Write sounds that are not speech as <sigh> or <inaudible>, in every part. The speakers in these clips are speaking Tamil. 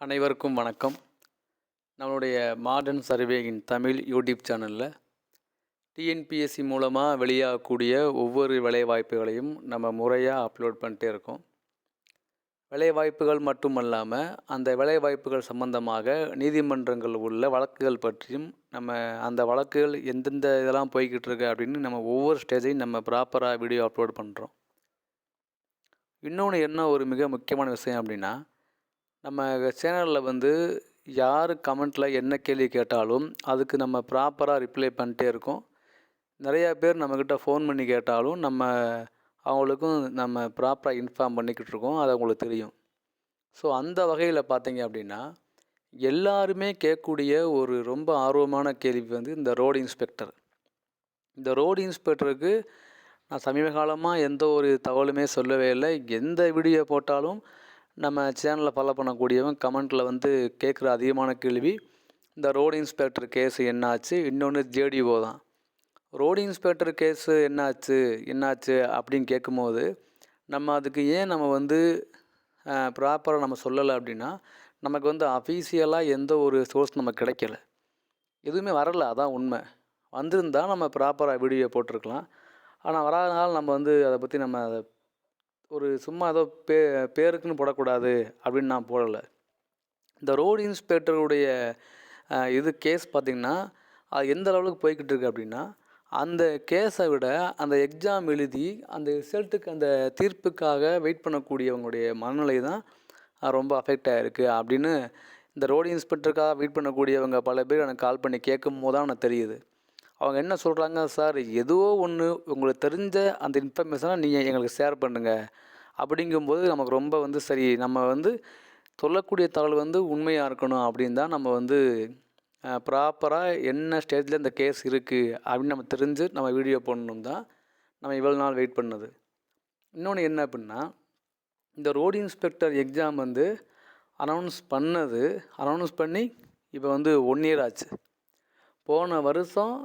அனைவருக்கும் வணக்கம். நம்மளுடைய மாடர்ன் சர்வேயின் தமிழ் யூடியூப் சேனலில் டிஎன்பிஎஸ்சி மூலமாக வெளியாகக்கூடிய ஒவ்வொரு வேலைவாய்ப்புகளையும் நம்ம முறையாக அப்லோட் பண்ணிட்டே இருக்கோம். வேலைவாய்ப்புகள் மட்டும் அல்லாமல் அந்த வேலைவாய்ப்புகள் சம்பந்தமாக நீதிமன்றங்கள் உள்ள வழக்குகள் பற்றியும் நம்ம அந்த வழக்குகள் எந்தெந்த இதெல்லாம் போய்கிட்டு இருக்கு அப்படின்னு நம்ம ஒவ்வொரு ஸ்டேஜையும் நம்ம ப்ராப்பராக வீடியோ அப்லோட் பண்ணுறோம் இன்னொன்று என்ன ஒரு மிக முக்கியமான விஷயம் அப்படின்னா நம்ம சேனலில் வந்து யார் கமெண்ட்டில் என்ன கேள்வி கேட்டாலும் அதுக்கு நம்ம ப்ராப்பராக ரிப்ளை பண்ணிட்டே இருக்கோம். நிறையா பேர் நம்மக்கிட்ட ஃபோன் பண்ணி கேட்டாலும் நம்ம அவங்களுக்கும் நம்ம ப்ராப்பராக இன்ஃபார்ம் பண்ணிக்கிட்டு இருக்கோம். அது அவங்களுக்கு தெரியும். ஸோ அந்த வகையில் பார்த்தீங்க அப்படின்னா எல்லாருமே கேட்கக்கூடிய ஒரு ரொம்ப ஆர்வமான கேள்வி வந்து இந்த ரோடு இன்ஸ்பெக்டர். இந்த ரோடு இன்ஸ்பெக்டருக்கு நான் சமீப காலமாக எந்த ஒரு தகவலுமே சொல்லவே இல்லை. எந்த வீடியோ போட்டாலும் நம்ம சேனலில் ஃபாலோ பண்ணக்கூடியவன் கமெண்ட்டில் வந்து கேட்குற அதிகமான கேள்வி இந்த ரோடு இன்ஸ்பெக்டர் கேஸ் என்னாச்சு? இன்னொன்று ஜேடிஓ தான். ரோடு இன்ஸ்பெக்டர் கேஸு என்னாச்சு? என்னாச்சு? அப்படின்னு கேட்கும்போது நம்ம அதுக்கு ஏன் நம்ம வந்து ப்ராப்பராக நம்ம சொல்லலை அப்படின்னா நமக்கு வந்து அஃபீஷியலாக எந்த ஒரு சோர்ஸ் நம்ம கிடைக்கல. எதுவுமே வரல அதான் உண்மை. வந்திருந்தால் நம்ம ப்ராப்பராக வீடியோ போட்டிருக்கலாம். ஆனால் வராதனால நம்ம வந்து அதை பற்றி நம்ம அதை ஒரு சும்மா ஏதோ பே பேருக்குன்னு போடக்கூடாது அப்படின்னு நான் போடலை. இந்த ரோடு இன்ஸ்பெக்டருடைய இது கேஸ் பார்த்திங்கன்னா அது எந்த லெவலுக்கு போய்கிட்டு இருக்கு அப்படின்னா அந்த கேஸை விட அந்த எக்ஸாம் எழுதி அந்த ரிசல்ட்டுக்கு அந்த தீர்ப்புக்காக வெயிட் பண்ணக்கூடியவங்களுடைய மனநிலை தான் ரொம்ப அஃபெக்ட் ஆகிருக்கு அப்படின்னு இந்த ரோடு இன்ஸ்பெக்டருக்காக வெயிட் பண்ணக்கூடியவங்க பல பேர் எனக்கு கால் பண்ணி கேட்கும் போது தான் எனக்கு தெரியுது. அவங்க என்ன சொல்கிறாங்க சார் எதுவோ ஒன்று உங்களுக்கு தெரிஞ்ச அந்த இன்ஃபர்மேஷனை நீங்கள் எங்களுக்கு ஷேர் பண்ணுங்கள் அப்படிங்கும்போது நமக்கு ரொம்ப வந்து சரி நம்ம வந்து சொல்லக்கூடிய தகவல் வந்து உண்மையாக இருக்கணும் அப்படின்னு தான் நம்ம வந்து ப்ராப்பராக என்ன ஸ்டேஜில் இந்த கேஸ் இருக்குது அப்படின்னு நம்ம தெரிஞ்சு நம்ம வீடியோ போடணும் தான் நம்ம இவ்வளோ நாள் வெயிட் பண்ணது. இன்னொன்று என்ன அப்படின்னா இந்த ரோடு இன்ஸ்பெக்டர் எக்ஸாம் வந்து அனௌன்ஸ் பண்ணது அனௌன்ஸ் பண்ணி இப்போ வந்து ஒன் இயர் ஆச்சு. போன வருஷம்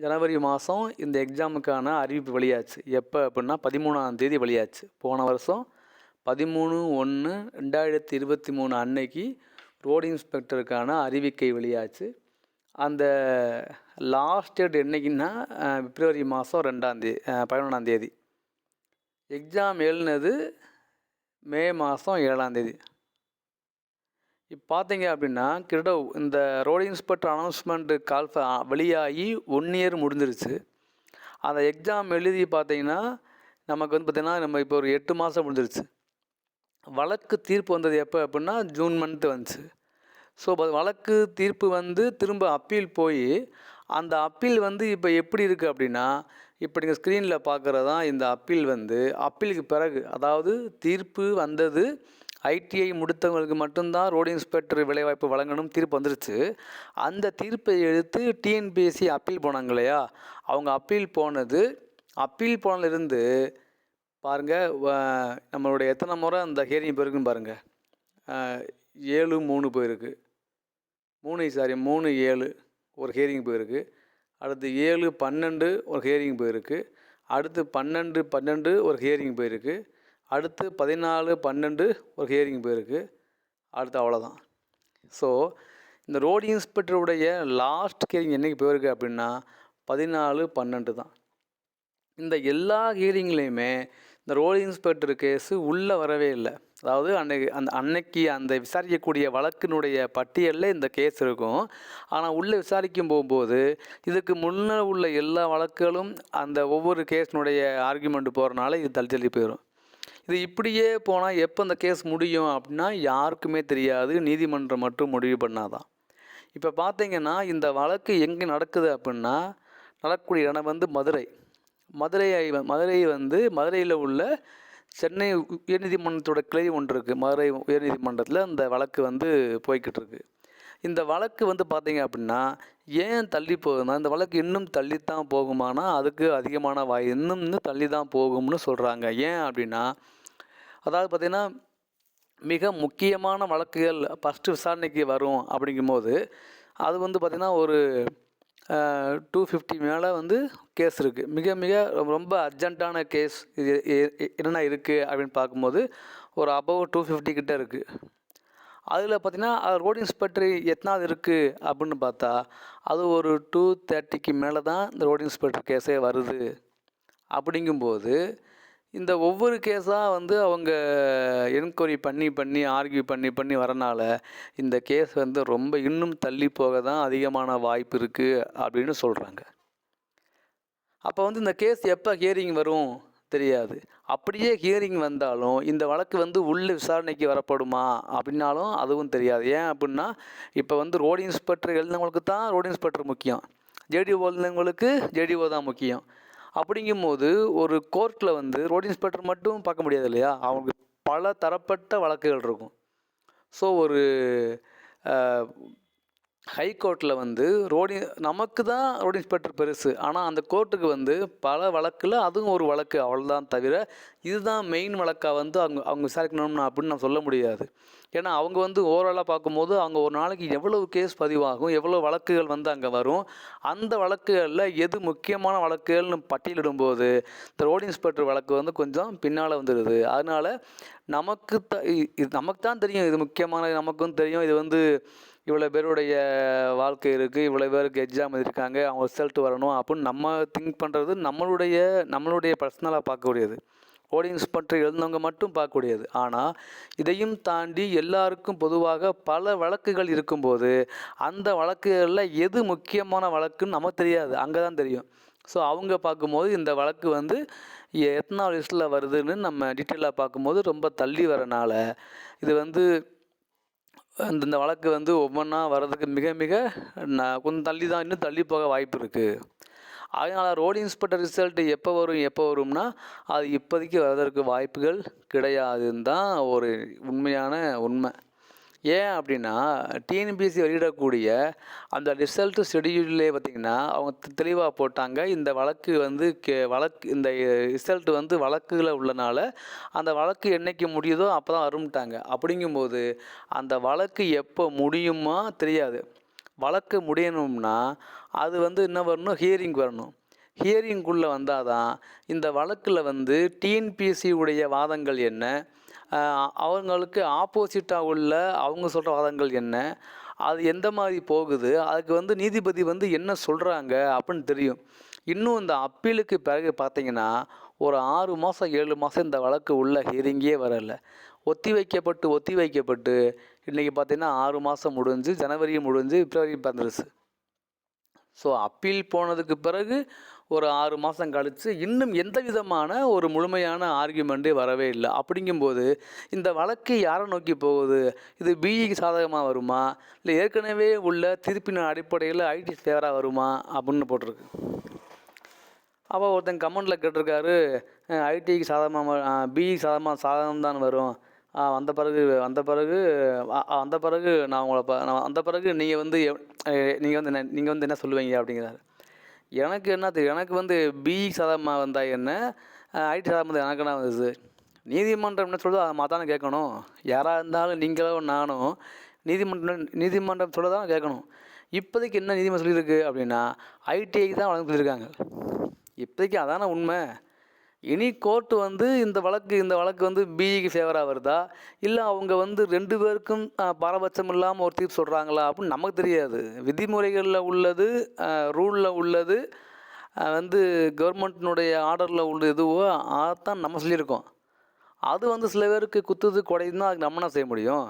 ஜனவரி மாதம் இந்த எக்ஸாமுக்கான அறிவிப்பு வெளியாச்சு. எப்போ அப்படின்னா பதிமூணாம் தேதி வெளியாச்சு. போன வருஷம் பதிமூணு ஒன்று ரெண்டாயிரத்தி இருபத்தி மூணு அன்னைக்கு ரோடு இன்ஸ்பெக்டருக்கான அறிவிக்கை வெளியாச்சு. அந்த லாஸ்ட் டேட் என்றைக்குன்னா பிப்ரவரி மாதம் ரெண்டாந்தேதி பதினொன்றாந்தேதி எக்ஸாம் எழுனது மே மாதம் ஏழாந்தேதி இப்போ பார்த்தீங்க அப்படின்னா கிட்ட இந்த ரோடு இன்ஸ்பெக்டர் அனௌன்ஸ்மெண்ட்டு கால் வெளியாகி ஒன் இயர் முடிஞ்சிருச்சு. அந்த எக்ஸாம் எழுதி பார்த்தீங்கன்னா நமக்கு வந்து பார்த்திங்கன்னா நம்ம இப்போ ஒரு எட்டு மாதம் முடிஞ்சிருச்சு. வழக்கு தீர்ப்பு வந்தது எப்போ அப்படின்னா ஜூன் மந்த்து வந்துச்சு. ஸோ வழக்கு தீர்ப்பு வந்து திரும்ப அப்பீல் போய் அந்த அப்பீல் வந்து இப்போ எப்படி இருக்குது அப்படின்னா இப்போ நீங்கள் ஸ்க்ரீனில் பார்க்குறது தான் இந்த அப்பீல் வந்து அப்பீலுக்கு பிறகு அதாவது தீர்ப்பு வந்தது ஐடிஐ முடித்தவங்களுக்கு மட்டும்தான் ரோடு இன்ஸ்பெக்டர் வேலைவாய்ப்பு வழங்கணும் தீர்ப்பு வந்துருச்சு. அந்த தீர்ப்பை எடுத்து டிஎன்பிஎஸ்சி அப்பீல் போனாங்க இல்லையா? அவங்க அப்பீல் போனது அப்பீல் போனதுலேருந்து பாருங்கள் நம்மளுடைய எத்தனை முறை அந்த ஹியரிங் போயிருக்குன்னு பாருங்கள் ஏழு மூணு போயிருக்கு. மூணு சாரி மூணு ஏழு ஒரு ஹியரிங் போயிருக்கு. அடுத்து ஏழு பன்னெண்டு ஒரு ஹியரிங் போயிருக்கு. அடுத்து பன்னெண்டு பன்னெண்டு ஒரு ஹியரிங் போயிருக்கு. அடுத்து பதினாலு பன்னெண்டு ஒரு ஹியரிங் போயிருக்கு. அடுத்து அவ்வளோதான் ஸோ இந்த ரோடு இன்ஸ்பெக்டருடைய லாஸ்ட் ஹியரிங் என்றைக்கு போயிருக்கு அப்படின்னா பதினாலு பன்னெண்டு தான். இந்த எல்லா ஹியரிங்லேயுமே இந்த ரோடு இன்ஸ்பெக்டர் கேஸு உள்ளே வரவே இல்லை. அதாவது அன்னைக்கு அந்த அன்னைக்கு அந்த விசாரிக்கக்கூடிய வழக்கினுடைய பட்டியலில் இந்த கேஸ் இருக்கும். ஆனால் உள்ளே விசாரிக்கும் போகும்போது இதுக்கு முன்னே உள்ள எல்லா வழக்குகளும் அந்த ஒவ்வொரு கேஸினுடைய ஆர்குமெண்ட் போகிறனால இது தள்ளி தள்ளி போயிடும் இது இப்படியே போனால் எப்போ இந்த கேஸ் முடியும் அப்படின்னா யாருக்குமே தெரியாது. நீதிமன்றம் மட்டும் முடிவு பண்ணாதான். இப்போ பார்த்தீங்கன்னா இந்த வழக்கு எங்கே நடக்குது அப்படின்னா நடக்கக்கூடிய இடம் வந்து மதுரை. மதுரை மதுரை வந்து மதுரையில் உள்ள சென்னை உயர்நீதிமன்றத்தோட கிளை ஒன்று இருக்குது மதுரை உயர்நீதிமன்றத்தில் அந்த வழக்கு வந்து போய்கிட்டு இருக்கு. இந்த வழக்கு வந்து பார்த்தீங்க அப்படின்னா ஏன் தள்ளி போகுதுன்னா இந்த வழக்கு இன்னும் தள்ளித்தான் போகுமானா அதுக்கு அதிகமான வாய் இன்னும் இன்னும் தள்ளி தான் போகும்னு சொல்கிறாங்க ஏன் அப்படின்னா அதாவது பார்த்திங்கன்னா மிக முக்கியமான வழக்குகள் ஃபஸ்ட்டு விசாரணைக்கு வரும் அப்படிங்கும்போது அது வந்து பார்த்திங்கன்னா ஒரு டூ ஃபிஃப்டி மேலே வந்து கேஸ் இருக்குது மிக மிக ரொம்ப அர்ஜென்ட்டான கேஸ் இது என்னென்ன இருக்குது அப்படின்னு பார்க்கும்போது ஒரு அபவ் டூ ஃபிஃப்டி கிட்ட இருக்குது அதில் பார்த்தீங்கன்னா ரோடு இன்ஸ்பெக்டர் எத்தனாவது இருக்குது அப்படின்னு பார்த்தா அது ஒரு டூ தேர்ட்டிக்கு மேலே தான் இந்த ரோடு இன்ஸ்பெக்டர் கேஸே வருது. அப்படிங்கும்போது இந்த ஒவ்வொரு கேஸாக வந்து அவங்க என்கொயரி பண்ணி பண்ணி ஆர்கியூ பண்ணி பண்ணி வரனால இந்த கேஸ் வந்து ரொம்ப இன்னும் தள்ளி போக தான் அதிகமான வாய்ப்பு இருக்குது அப்படின்னு சொல்கிறாங்க அப்போ வந்து இந்த கேஸ் எப்போ ஹியரிங் வரும் தெரியாது. அப்படியே ஹியரிங் வந்தாலும் இந்த வழக்கு வந்து உள்ள விசாரணைக்கு வரப்படுமா அப்படின்னாலும் அதுவும் தெரியாது. ஏன் அப்படின்னா இப்போ வந்து ரோடு இன்ஸ்பெக்டர் எழுந்தவங்களுக்கு தான் ரோடு இன்ஸ்பெக்டர் முக்கியம். ஜேடிஓ எழுந்தவங்களுக்கு ஜேடிஓ தான் முக்கியம். அப்படிங்கும்போது ஒரு கோர்ட்டில் வந்து ரோடு இன்ஸ்பெக்டர் மட்டும் பார்க்க முடியாது இல்லையா அவங்களுக்கு பல தரப்பட்ட வழக்குகள் இருக்கும். ஸோ ஒரு ஹைகோர்ட்டில் வந்து ரோடு நமக்கு தான் ரோடு இன்ஸ்பெக்டர் பெருசு. ஆனால் அந்த கோர்ட்டுக்கு வந்து பல வழக்கில் அதுவும் ஒரு வழக்கு. அவ்வளோதான் தவிர இதுதான் மெயின் வழக்காக வந்து அவங்க அவங்க விசாரிக்கணும்னு அப்படின்னு நான் சொல்ல முடியாது. ஏன்னா அவங்க வந்து ஓவராலாக பார்க்கும்போது அவங்க ஒரு நாளைக்கு எவ்வளவு கேஸ் பதிவாகும் எவ்வளோ வழக்குகள் வந்து அங்கே வரும் அந்த வழக்குகளில் எது முக்கியமான வழக்குகள்னு பட்டியலிடும்போது இந்த ரோடு இன்ஸ்பெக்டர் வழக்கு வந்து கொஞ்சம் பின்னால் வந்துடுது அதனால் நமக்கு த இது நமக்கு தான் தெரியும் இது முக்கியமான நமக்கும் தெரியும். இது வந்து இவ்வளோ பேருடைய வாழ்க்கை இருக்குது இவ்வளோ பேருக்கு எக்ஸாம் எழுதியிருக்காங்க அவங்க ரிசல்ட் வரணும் அப்படின்னு நம்ம திங்க் பண்ணுறது நம்மளுடைய நம்மளுடைய பர்சனலாக பார்க்கக்கூடியது. ரோடு இன்ஸ்பெக்டர் எழுந்தவங்க மட்டும் பார்க்கக்கூடியது. ஆனால் இதையும் தாண்டி எல்லாருக்கும் பொதுவாக பல வழக்குகள் இருக்கும்போது அந்த வழக்குகளில் எது முக்கியமான வழக்குன்னு நமக்கு தெரியாது. அங்கே தான் தெரியும். ஸோ அவங்க பார்க்கும்போது இந்த வழக்கு வந்து எத்தனாவது லிஸ்ட்டில் வருதுன்னு நம்ம டீட்டெயிலாக பார்க்கும்போது ரொம்ப தள்ளி வரனால இது வந்து இந்த இந்த வழக்கு வந்து ஒவ்வொன்றா வர்றதுக்கு மிக மிக கொஞ்சம் தள்ளி தான் இன்னும் தள்ளி போக வாய்ப்பு இருக்குது அதனால் ரோடு இன்ஸ்பெக்டர் ரிசல்ட் எப்போ வரும் எப்போ வரும்னா அது இப்போதைக்கு வர்றதற்கு வாய்ப்புகள் கிடையாதுன்னு தான் ஒரு உண்மையான உண்மை. ஏன் அப்படின்னா டிஎன்பிஎஸ்சி வெளியிடக்கூடிய அந்த ரிசல்ட் ஷெடியூல்லே பார்த்திங்கன்னா அவங்க தெளிவாக போட்டாங்க. இந்த வழக்கு வந்து கே வழக்கு இந்த ரிசல்ட் வந்து வழக்குகளை உள்ளனால அந்த வழக்கு என்னைக்கு முடியுதோ அப்போ தான் வரும்ட்டாங்க அப்படிங்கும்போது அந்த வழக்கு எப்போ முடியுமா தெரியாது. வழக்கு முடியணும்னா அது வந்து என்ன வரணும்? ஹியரிங் வரணும். ஹியரிங்குள்ளே வந்தால் தான் இந்த வழக்கில் வந்து டிஎன்பிஎஸ்சி உடைய வாதங்கள் என்ன? அவங்களுக்கு ஆப்போசிட்டாக உள்ள அவங்க சொல்கிற வாதங்கள் என்ன? அது எந்த மாதிரி போகுது? அதுக்கு வந்து நீதிபதி வந்து என்ன சொல்கிறாங்க அப்படின்னு தெரியும். இன்னும் இந்த அப்பீலுக்கு பிறகு பார்த்தீங்கன்னா ஒரு ஆறு மாதம் ஏழு மாதம் இந்த வழக்கு உள்ள ஹியரிங்கே வரல. ஒத்தி வைக்கப்பட்டு ஒத்தி வைக்கப்பட்டு இன்றைக்கி பார்த்தீங்கன்னா ஆறு மாதம் முடிஞ்சு ஜனவரி முடிஞ்சு பிப்ரவரி பிறந்துருச்சு. ஸோ அப்பீல் போனதுக்கு பிறகு ஒரு ஆறு மாதம் கழித்து இன்னும் எந்த விதமான ஒரு முழுமையான ஆர்கியூமெண்ட்டே வரவே இல்லை. அப்படிங்கும்போது இந்த வழக்கு யாரை நோக்கி போகுது? இது பிஇக்கு சாதகமாக வருமா? இல்லை ஏற்கனவே உள்ள தீர்ப்பின் அடிப்படையில் ஐடி ஃபேவராக வருமா? அப்படின்னு போட்டிருக்கு. அப்போ ஒருத்தன் கமெண்டில் கேட்டிருக்காரு ஐடிக்கு சாதகமாக பிஇ சாதகமாக சாதகம் தான் வரும். வந்த பிறகு வந்த பிறகு வந்த பிறகு நான் உங்களை ப நான் வந்த பிறகு நீங்கள் வந்து நீங்கள் வந்து என்ன நீங்கள் வந்து என்ன சொல்லுவீங்க அப்படிங்கிறாரு. எனக்கு என்ன தெரியும் எனக்கு வந்து பிஇ சாதகமாக வந்தால் என்ன ஐடி சாதகமாக வந்து எனக்கு என்ன வந்தது? நீதிமன்றம் என்ன சொல்லுதோ அதை மாத்தானே கேட்கணும். யாராக இருந்தாலும் நீங்களும் நானும் நீதிமன்றம் நீதிமன்றம் சொல்ல தான் கேட்கணும். இப்போதைக்கு என்ன நீதிமன்றம் சொல்லியிருக்கு அப்படின்னா ஐடிஐக்கு தான் வழங்க சொல்லியிருக்காங்க. இப்போதைக்கு அதான உண்மை. இனி கோர்ட்டு வந்து இந்த வழக்கு இந்த வழக்கு வந்து பிஜிக்கு ஃபேவராக வருதா? இல்லை அவங்க வந்து ரெண்டு பேருக்கும் பாரபட்சம் இல்லாமல் ஒரு தீர்ப்பு சொல்கிறாங்களா அப்படின்னு நமக்கு தெரியாது. விதிமுறைகளில் உள்ளது ரூலில் உள்ளது வந்து கவர்மெண்ட்டினுடைய ஆர்டரில் உள்ள எதுவோ அதைத்தான் நம்ம சொல்லியிருக்கோம். அது வந்து சில பேருக்கு குத்துது குடையுதுன்னா அதுக்கு நம்ம என்ன செய்ய முடியும்?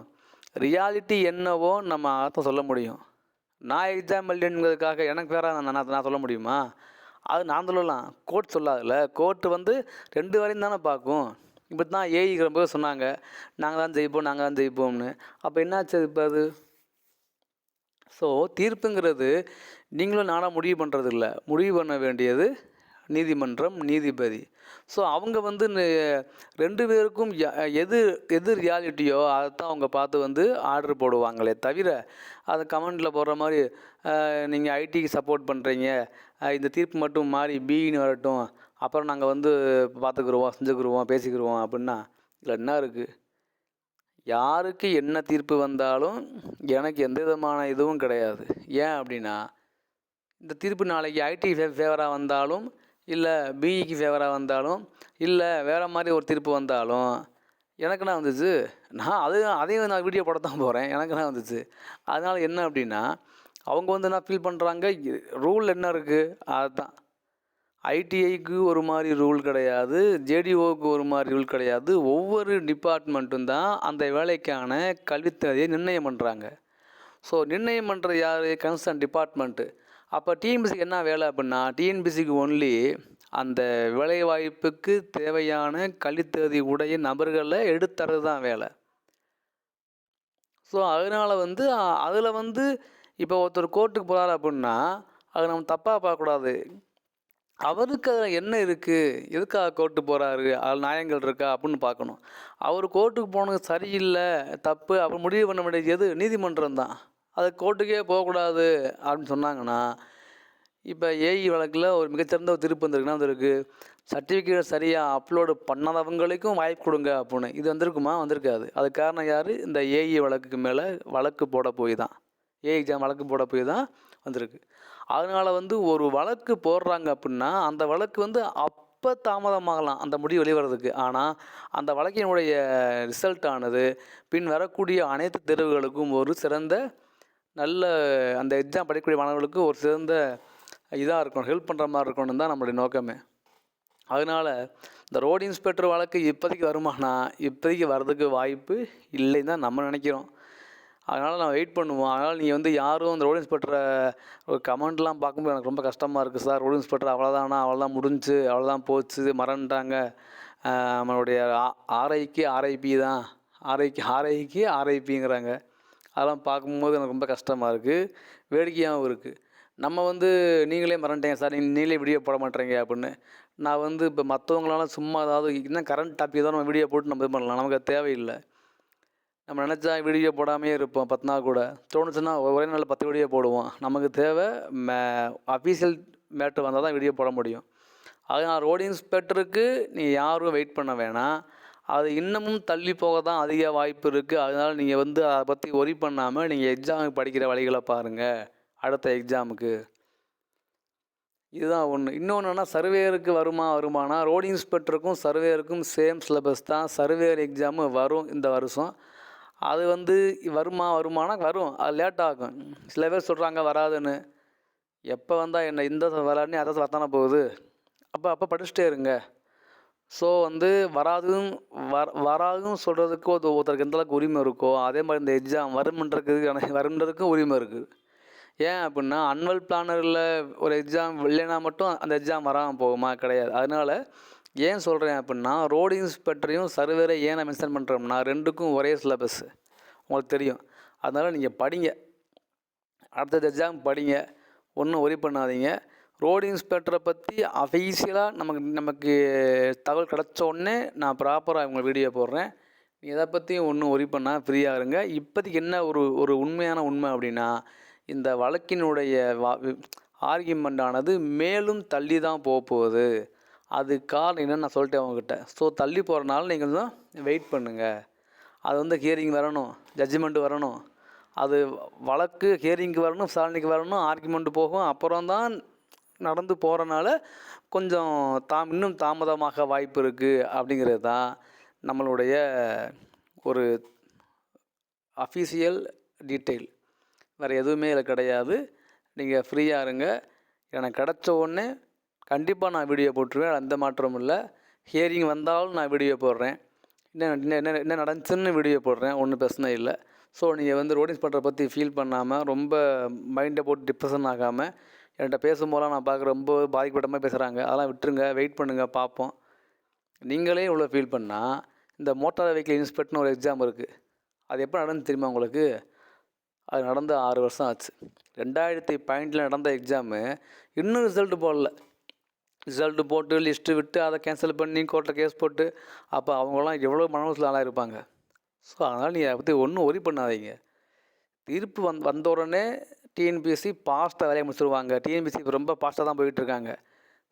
ரியாலிட்டி என்னவோ நம்ம அதை சொல்ல முடியும். நான் எக்ஸாம் எழுதுங்கிறதுக்காக எனக்கு வேற நான் நான் சொல்ல முடியுமா? அது நான் சொல்லலாம். கோர்ட் சொல்லாதுல்ல. கோர்ட் வந்து ரெண்டு வரையும் தானே பார்க்கும். இப்போ தான் ஏஇங்கிற போது சொன்னாங்க. நாங்கள் தான் ஜெயிப்போம் நாங்கள் தான் ஜெயிப்போம்னு. அப்போ என்னாச்சு இப்போ அது? ஸோ தீர்ப்புங்கிறது நீங்களும் நானாக முடிவு பண்ணுறது இல்லை முடிவு பண்ண வேண்டியது நீதிமன்றம் நீதிபதி. ஸோ அவங்க வந்து ரெண்டு பேருக்கும் எது எது ரியாலிட்டியோ அதை தான் அவங்க பார்த்து வந்து ஆர்டர் போடுவாங்களே தவிர அதை கமெண்டில் போடுற மாதிரி நீங்கள் ஐடிக்கு சப்போர்ட் பண்ணுறீங்க இந்த தீர்ப்பு மட்டும் மாறி பின்னு வரட்டும் அப்புறம் நாங்கள் வந்து பார்த்துக்குருவோம் செஞ்சுக்கிருவோம் பேசிக்கிருவோம் அப்படின்னா இதில் என்ன இருக்குது யாருக்கு என்ன தீர்ப்பு வந்தாலும் எனக்கு எந்த விதமான இதுவும் கிடையாது. ஏன் அப்படின்னா இந்த தீர்ப்பு நாளைக்கு ஐடி ஃபேவராக வந்தாலும் இல்லை பிஇக்கு ஃபேவராக வந்தாலும் இல்லை வேறு மாதிரி ஒரு தீர்ப்பு வந்தாலும் எனக்கு என்ன வந்துச்சு? நான் அது அதையும் நான் வீடியோ போட தான் போகிறேன் எனக்கு என்ன வந்துச்சு? அதனால் என்ன அப்படின்னா அவங்க வந்து என்ன ஃபீல் பண்ணுறாங்க ரூல் என்ன இருக்குது அதுதான் ஐடிஐக்கு ஒரு மாதிரி ரூல் கிடையாது. ஜேடிஓக்கு ஒரு மாதிரி ரூல் கிடையாது. ஒவ்வொரு டிபார்ட்மெண்ட்டும் தான் அந்த வேலைக்கான கல்வித்தகுதியை நிர்ணயம் பண்ணுறாங்க ஸோ நிர்ணயம் பண்ணுற யார்? கன்சர்ன் டிபார்ட்மெண்ட்டு அப்போ டிஎன்பிசிக்கு என்ன வேலை அப்படின்னா டிஎன்பிசிக்கு ஒன்லி அந்த வேலைவாய்ப்புக்கு தேவையான கல்வித்தகுதி உடைய நபர்களை எடுத்துறது தான் வேலை. ஸோ அதனால் வந்து அதில் வந்து இப்போ ஒருத்தர் கோர்ட்டுக்கு போகிறார் அப்படின்னா அதை நம்ம தப்பாக பார்க்கக்கூடாது. அவருக்கு அதில் என்ன இருக்குது எதுக்காக கோர்ட்டு போகிறாரு அதில் நியாயங்கள் இருக்கா? அப்படின்னு பார்க்கணும். அவர் கோர்ட்டுக்கு போனது சரியில்லை தப்பு அப்படி முடிவு பண்ண வேண்டியது எது? நீதிமன்றம் தான். அது கோர்ட்டுக்கே போகக்கூடாது அப்படின்னு சொன்னாங்கன்னா இப்போ ஏஇ வழக்கில் ஒரு மிகச்சிறந்த ஒரு திருப்பு வந்திருக்குன்னா வந்திருக்கு சர்டிஃபிகேட் சரியாக அப்லோடு பண்ணாதவங்களுக்கும் வாய்ப்பு கொடுங்க அப்படின்னு. இது வந்திருக்குமா? வந்திருக்காது. அது காரணம் யார்? இந்த ஏஇ வழக்குக்கு மேலே வழக்கு போட போய் தான். ஏ எக்ஸாம் வழக்கு போட போய் தான் வந்திருக்கு. அதனால் வந்து ஒரு வழக்கு போடுறாங்க அப்படின்னா அந்த வழக்கு வந்து அப்போ தாமதமாகலாம் அந்த முடிவு வெளிவரதுக்கு. ஆனால் அந்த வழக்கினுடைய ரிசல்ட் ஆனது பின் வரக்கூடிய அனைத்து தேர்வுகளுக்கும் ஒரு சிறந்த நல்ல அந்த எக்ஸாம் படிக்கக்கூடிய மாணவர்களுக்கு ஒரு சிறந்த இதாக இருக்கணும் ஹெல்ப் பண்ணுற மாதிரி இருக்கணும் தான் நம்மளுடைய நோக்கமே. அதனால் இந்த ரோடு இன்ஸ்பெக்டர் வழக்கு இப்போதைக்கு வருமானா இப்போதைக்கு வர்றதுக்கு வாய்ப்பு இல்லைன்னு தான் நம்ம நினைக்கிறோம். அதனால் நான் வெயிட் பண்ணுவோம். அதனால் நீங்கள் வந்து யாரும் அந்த ரோடு இன்ஸ்பெக்டரை கமெண்ட்லாம் பார்க்கும்போது எனக்கு ரொம்ப கஷ்டமாக இருக்குது சார் ரோடு இன்ஸ்பெக்டர் அவ்வளோதானா அவ்வளோதான் முடிஞ்சு அவ்வளோதான் போச்சு மறந்துட்டாங்க. நம்மளுடைய ஆர்ஐக்கு ஆர்ஐபி தான். ஆர்ஐக்கு ஆர்ஐக்கு ஆர்ஐபிங்கிறாங்க அதெல்லாம் பார்க்கும்போது எனக்கு ரொம்ப கஷ்டமாக இருக்குது வேடிக்கையாகவும் இருக்குது நம்ம வந்து நீங்களே மறந்துட்டீங்க சார் நீங்கள் நீங்களே வீடியோ போட மாட்டேறீங்க அப்படின்னு. நான் வந்து இப்போ மற்றவங்களால சும்மா ஏதாவது இன்னும் கரண்ட் டாபிக் தான் நம்ம வீடியோ போட்டு நம்ம இது பண்ணலாம். நமக்கு அது தேவையில்லை. நம்ம நினச்சா வீடியோ போடாமையே இருப்போம் பத்து நாள் கூட. தோணுச்சுன்னா ஒரே நாளில் பத்து வீடியோ போடுவோம். நமக்கு தேவை மே அஃபீஷியல் மேட்ரு வந்தால் தான் வீடியோ போட முடியும். அதனால் ரோடு இன்ஸ்பெக்டருக்கு நீ யாரும் வெயிட் பண்ண வேணாம். அது இன்னமும் தள்ளி போக தான் அதிக வாய்ப்பு இருக்குது அதனால் நீங்கள் வந்து அதை பற்றி ஒரி பண்ணாமல் நீங்கள் எக்ஸாமுக்கு படிக்கிற வழிகளை பாருங்கள் அடுத்த எக்ஸாமுக்கு இதுதான் ஒன்று இன்னொன்றுனா சர்வேயருக்கு வருமா வருமானா? ரோடு இன்ஸ்பெக்டருக்கும் சர்வேயருக்கும் சேம் சிலபஸ் தான். சர்வேயர் எக்ஸாமு வரும் இந்த வருஷம். அது வந்து வருமா வருமானா? வரும். அது லேட் ஆகும். சில பேர் சொல்கிறாங்க வராதுன்னு. எப்போ வந்தால் என்ன? இந்த வராதுன்னு அதை வரத்தானே போகுது? அப்போ அப்போ படிச்சுட்டே இருங்க. ஸோ வந்து வராதுன்னு வர வராதுன்னு சொல்கிறதுக்கு ஒரு ஒருத்தருக்கு எந்த அளவுக்கு உரிமை இருக்கோ அதே மாதிரி இந்த எக்ஸாம் வருமன்றதுக்கு <laughs> வரும்ன்றதுக்கும் உரிமை இருக்குது ஏன் அப்படின்னா அன்வல் பிளானரில் ஒரு எக்ஸாம் இல்லைன்னா மட்டும் அந்த எக்ஸாம் வராமல் போகுமா? கிடையாது. அதனால் ஏன் சொல்கிறேன் அப்படின்னா ரோடு இன்ஸ்பெக்டரையும் சர்வேரை ஏன் நான் மென்ஷன் பண்ணுறோம்னா ரெண்டுக்கும் ஒரே சிலபஸ் உங்களுக்கு தெரியும். அதனால் நீங்கள் படிங்க. அடுத்தது எக்ஸாம் படிங்க. ஒன்றும் ஒரி பண்ணாதீங்க. ரோடு இன்ஸ்பெக்டரை பற்றி அஃபீஷியலாக நமக்கு நமக்கு தகவல் கிடச்ச உடனே நான் ப்ராப்பராக இவங்க வீடியோ போடுறேன். நீ எதை பற்றியும் ஒன்றும் ஒரி பண்ணால் ஃப்ரீயாக இருங்க. இப்போதைக்கு என்ன ஒரு ஒரு உண்மையான உண்மை அப்படின்னா இந்த வழக்கினுடைய வா ஆர்கியூமெண்ட் ஆனது மேலும் தள்ளி தான் போக போகுது. அது காரணம் என்னன்னு நான் சொல்லிட்டேன் அவங்ககிட்ட ஸோ தள்ளி போகிறனால நீங்கள் தான் வெயிட் பண்ணுங்கள் அது வந்து ஹியரிங் வரணும் ஜட்ஜ்மெண்ட் வரணும். அது வழக்கு ஹியரிங்க்கு வரணும் விசாரணைக்கு வரணும் ஆர்கியூமெண்ட் போகும். அப்புறம் தான் நடந்து போகிறனால கொஞ்சம் தாம் இன்னும் தாமதமாக வாய்ப்பு இருக்குது அப்படிங்கிறது தான் நம்மளுடைய ஒரு அஃபீஷியல் டீட்டெயில் வேறு எதுவுமே இதில் கிடையாது. நீங்கள் ஃப்ரீயாக இருங்க. எனக்கு கிடச்ச உடனே கண்டிப்பாக நான் வீடியோ போட்டுருவேன். எந்த மாற்றமும் இல்லை. ஹியரிங் வந்தாலும் நான் வீடியோ போடுறேன். என்ன என்ன என்ன என்ன நடந்துச்சுன்னு வீடியோ போடுறேன். ஒன்றும் பிரச்சனை இல்லை. ஸோ நீங்கள் வந்து ரோடிங்ஸ் பண்ணுறத பற்றி ஃபீல் பண்ணாமல் ரொம்ப மைண்டை போட்டு டிப்ரெஷன் ஆகாமல் என்கிட்ட பேசும்போதெல்லாம் நான் பார்க்குற ரொம்ப பாதிக்கப்பட்ட மாதிரி பேசுகிறாங்க அதெல்லாம் விட்டுருங்க. வெயிட் பண்ணுங்கள் பார்ப்போம். நீங்களே இவ்வளோ ஃபீல் பண்ணால் இந்த மோட்டார் வெஹிக்கிள் இன்ஸ்பெக்ட்னு ஒரு எக்ஸாம் இருக்குது அது எப்போ நடந்து தெரியுமா உங்களுக்கு? அது நடந்து ஆறு வருஷம் ஆச்சு. ரெண்டாயிரத்தி பதினெட்டில் நடந்த எக்ஸாமு இன்னும் ரிசல்ட்டு போடல. ரிசல்ட்டு போட்டு லிஸ்ட்டு விட்டு அதை கேன்சல் பண்ணி கோர்ட்டில் கேஸ் போட்டு அப்போ அவங்களாம் எவ்வளோ மனசில் ஆளாக இருப்பாங்க ஸோ அதனால் நீங்கள் அதை பற்றி ஒன்றும் ஒரி பண்ணாதீங்க. தீர்ப்பு வந் வந்த உடனே டிஎன்பிஎஸ்சி பாஸ்ட்டாக வேலையை முடிச்சிருவாங்க. டிஎன்பிஎஸ்சி இப்போ ரொம்ப ஃபாஸ்ட்டாக தான் போயிட்டுருக்காங்க.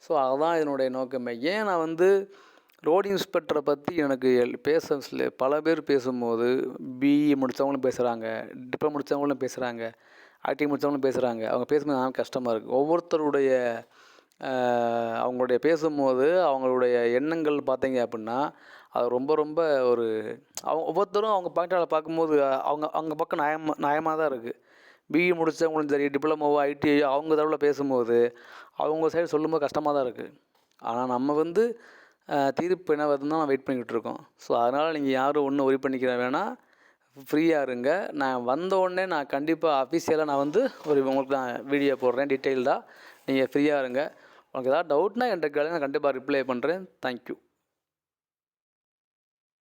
ஸோ அதுதான் இதனுடைய நோக்கமே. ஏன் நான் வந்து ரோடு இன்ஸ்பெக்டரை பற்றி எனக்கு எல்- பேச பல பேர் பேசும்போது பிஇ முடித்தவங்களும் பேசுகிறாங்க டிப்ளமோ முடித்தவங்களும் பேசுகிறாங்க ஐடி முடித்தவங்களும் பேசுகிறாங்க அவங்க பேசும்போது நான் கஷ்டமாக இருக்குது ஒவ்வொருத்தருடைய அவங்களுடைய பேசும்போது அவங்களுடைய எண்ணங்கள் பார்த்தீங்க அப்படின்னா அது ரொம்ப ரொம்ப ஒரு அவங்க ஒவ்வொருத்தரும் அவங்க பாயிண்டால் பார்க்கும்போது அவங்க அவங்க பக்கம் நியாயமாக நியாயமாக தான் இருக்குது பிஇ முடித்தவங்களும் சரி டிப்ளமோவோ ஐடிஐயோ அவங்க தரவில் பேசும்போது அவங்க சைடு சொல்லும்போது கஷ்டமாக தான் இருக்குது ஆனால் நம்ம வந்து தீர்ப்பு என்ன வருதுன்னு தான் வெயிட் பண்ணிக்கிட்டு இருக்கோம். ஸோ அதனால் நீங்கள் யாரும் ஒன்றும் ஒரி பண்ணிக்கிற வேணால் ஃப்ரீயாக இருங்க. நான் வந்த உடனே நான் கண்டிப்பாக அஃபீஷியலாக நான் வந்து ஒரு உங்களுக்கு நான் வீடியோ போடுறேன் டீட்டெயில்டாக நீங்கள் ஃப்ரீயாக இருங்க. உங்களுக்கு ஏதாவது டவுட்னா என்கிட்ட கேளுங்க நான் கண்டிப்பாக ரிப்ளை பண்ணுறேன் தேங்க்யூ